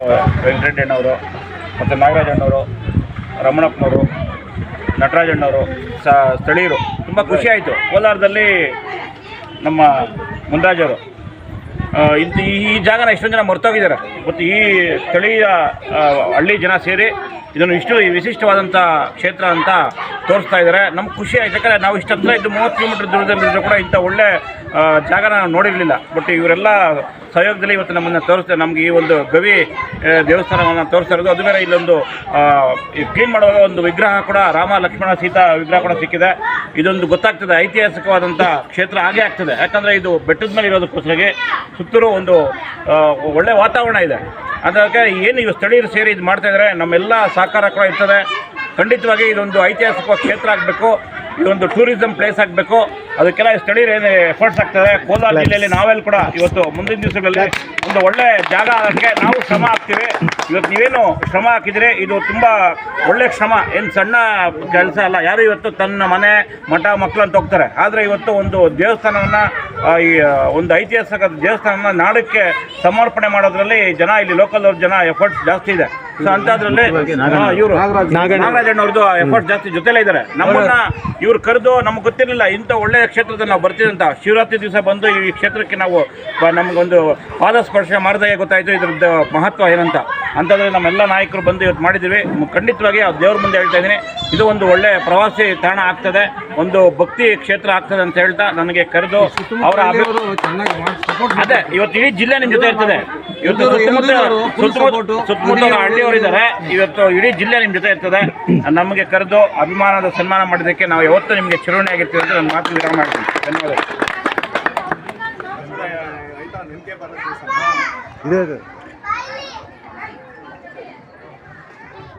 ವೆಂಕಟರೆಡ್ಡಣ್ಣವರು ಮತ್ತು ನಾಗರಾಜಣ್ಣವರು, ರಮಣಪ್ಪನವರು, ನಟರಾಜಣ್ಣವರು, ಸ, ಸ್ಥಳೀಯರು. ತುಂಬ ಖುಷಿ ಆಯಿತು. ಕೋಲಾರದಲ್ಲಿ ನಮ್ಮ ಮುಂದ್ರಾಜವರು ಇಂಥ ಈ ಜಾಗನ ಎಷ್ಟೊಂದು ಜನ ಮರ್ತೋಗಿದ್ದಾರೆ. ಮತ್ತು ಈ ಸ್ಥಳೀಯ ಹಳ್ಳಿ ಜನ ಸೇರಿ ಇದನ್ನು ಇಷ್ಟು ವಿಶಿಷ್ಟವಾದಂಥ ಕ್ಷೇತ್ರ ಅಂತ ತೋರಿಸ್ತಾ ಇದ್ದಾರೆ. ನಮ್ಗೆ ಖುಷಿ ಆಯ್ತು. ಯಾಕಂದರೆ ನಾವು ಇಷ್ಟು ಹತ್ರ ಇದ್ದು ಮೂವತ್ತು ಕಿಲೋಮೀಟರ್ ದೂರದಲ್ಲಿದ್ದರೂ ಕೂಡ ಇಂಥ ಒಳ್ಳೆ ಜಾಗನ ನೋಡಿರಲಿಲ್ಲ. ಬಟ್ ಇವರೆಲ್ಲ ಸಹಯೋಗದಲ್ಲಿ ಇವತ್ತು ನಮ್ಮನ್ನು ತೋರಿಸ್ತಾರೆ ನಮಗೆ ಈ ಒಂದು ಗವಿ ದೇವಸ್ಥಾನವನ್ನು ತೋರಿಸ್ತಾ ಇರೋದು. ಅದು ಬೇರೆ ಇಲ್ಲೊಂದು ಕ್ಲೀನ್ ಮಾಡುವಾಗ ಒಂದು ವಿಗ್ರಹ ಕೂಡ, ರಾಮ, ಲಕ್ಷ್ಮಣ, ಸೀತಾ ವಿಗ್ರಹ ಕೂಡ ಸಿಕ್ಕಿದೆ. ಇದೊಂದು ಗೊತ್ತಾಗ್ತದೆ ಐತಿಹಾಸಿಕವಾದಂಥ ಕ್ಷೇತ್ರ ಆಗೇ ಆಗ್ತದೆ. ಯಾಕಂದರೆ ಇದು ಬೆಟ್ಟದ ಮೇಲೆ ಇರೋದಕ್ಕೋಸ್ಕರ ಸುತ್ತಲೂ ಒಂದು ಒಳ್ಳೆಯ ಒಳ್ಳೆ ವಾತಾವರಣ ಇದೆ. ಅದಕ್ಕೆ ಏನು ಇವು ಸ್ಥಳೀಯರು ಸೇರಿ ಇದು ಮಾಡ್ತಾ ಇದ್ದಾರೆ ನಮ್ಮೆಲ್ಲ ಸಹಕಾರ ಕೂಡ ಇರ್ತದೆ. ಖಂಡಿತವಾಗಿ ಇದೊಂದು ಐತಿಹಾಸಿಕ ಕ್ಷೇತ್ರ ಆಗಬೇಕು. ಇದೊಂದು ಟೂರಿಸಂ ಪ್ಲೇಸ್ ಆಗಬೇಕು. ಅದಕ್ಕೆಲ್ಲ ಸ್ಥಳೀಯರು ಏನು ಎಫರ್ಟ್ಸ್ ಆಗ್ತದೆ? ಕೋಲಾರ ಜಿಲ್ಲೆಯಲ್ಲಿ ನಾವೆಲ್ಲ ಕೂಡ ಇವತ್ತು ಮುಂದಿನ ದಿವಸಗಳಲ್ಲಿ ಒಂದು ಒಳ್ಳೆ ಜಾಗ ಅದಕ್ಕೆ ನಾವು ಶ್ರಮ ಹಾಕ್ತೀವಿ. ಇವತ್ತು ನೀವೇನು ಶ್ರಮ ಹಾಕಿದರೆ? ಇದು ತುಂಬ ಒಳ್ಳೆ ಶ್ರಮ. ಏನು ಸಣ್ಣ ಕೆಲಸ ಅಲ್ಲ. ಯಾರು ಇವತ್ತು ತನ್ನ ಮನೆ ಮಠ ಮಕ್ಕಳು ಅಂತ ಹೋಗ್ತಾರೆ. ಆದರೆ ಇವತ್ತು ಒಂದು ದೇವಸ್ಥಾನವನ್ನು ಈ ಒಂದು ಐತಿಹಾಸಿಕ ದೇವಸ್ಥಾನವನ್ನು ನಾಡಕ್ಕೆ ಸಮರ್ಪಣೆ ಮಾಡೋದ್ರಲ್ಲಿ ಜನ ಇಲ್ಲಿ ಲೋಕಲ್ ಅವ್ರ ಜನ ಎಫರ್ಟ್ಸ್ ಜಾಸ್ತಿ ಇದೆ. ಸೊ ಅದ್ರಲ್ಲಿ ಇವರು. ನಾಗರಾಜಣ್ಣವ್ರದ್ದು ಎಫರ್ಟ್ ಜಾಸ್ತಿ ಜೊತೆಲೇ ಇದ್ದಾರೆ ನಮ್ಮನ್ನ ಇವ್ರು ಕರೆದು ನಮ್ಗೆ ಗೊತ್ತಿರಲಿಲ್ಲ ಇಂಥ ಒಳ್ಳೆಯ ಕ್ಷೇತ್ರದಲ್ಲಿ ನಾವು ಬರ್ತೀವಿ ಅಂತ. ಶಿವರಾತ್ರಿ ದಿವಸ ಬಂದು ಈ ಕ್ಷೇತ್ರಕ್ಕೆ ನಾವು ನಮಗೊಂದು ಪಾದ ಸ್ಪರ್ಶ ಮಾಡಿದಾಗ ಗೊತ್ತಾಯಿತು ಇದ್ರದ್ದು ಮಹತ್ವ ಏನಂತ. ಅಂಥದ್ರಲ್ಲಿ ನಮ್ಮೆಲ್ಲ ನಾಯಕರು ಬಂದು ಇವತ್ತು ಮಾಡಿದ್ದೀವಿ. ಖಂಡಿತವಾಗಿ ಆ ದೇವ್ರ ಮುಂದೆ ಹೇಳ್ತಾ ಇದ್ದೀನಿ. ಇದು ಒಂದು ಒಳ್ಳೆ ಪ್ರವಾಸಿ ತಾಣ ಆಗ್ತದೆ. ಒಂದು ಭಕ್ತಿ ಕ್ಷೇತ್ರ ಆಗ್ತದೆ ಅಂತ ಹೇಳ್ತಾ ನನಗೆ ಕರೆದು ಅವರ ಚೆನ್ನಾಗಿ ಸಪೋರ್ಟ್ ಅದೇ ಇವತ್ತು ಇಡೀ ಜಿಲ್ಲೆ ನಿಮ್ಮ ಜೊತೆ ಇರ್ತದೆ. ಇವತ್ತು ಸುತ್ತಮುತ್ತ ಸುತ್ತಮುತ್ತ. ಸುತ್ತಮುತ್ತ ಹಳ್ಳಿಯವರು ಇದ್ದಾರೆ. ಇವತ್ತು ಇಡೀ ಜಿಲ್ಲೆ ನಿಮ್ಮ ಜೊತೆ ಇರ್ತದೆ. ನಮಗೆ ಕರೆದು ಅಭಿಮಾನದ ಸನ್ಮಾನ ಮಾಡಿದ್ದಕ್ಕೆ ನಾವು ಯಾವತ್ತೂ ನಿಮಗೆ ಚಿರುಣಿ ಆಗಿರ್ತೀವಿ ಅಂತ ನನ್ನ ಮಾತು ವಿರಾಮ ಮಾಡ್ತೀನಿ. ಧನ್ಯವಾದ ಇದೆ.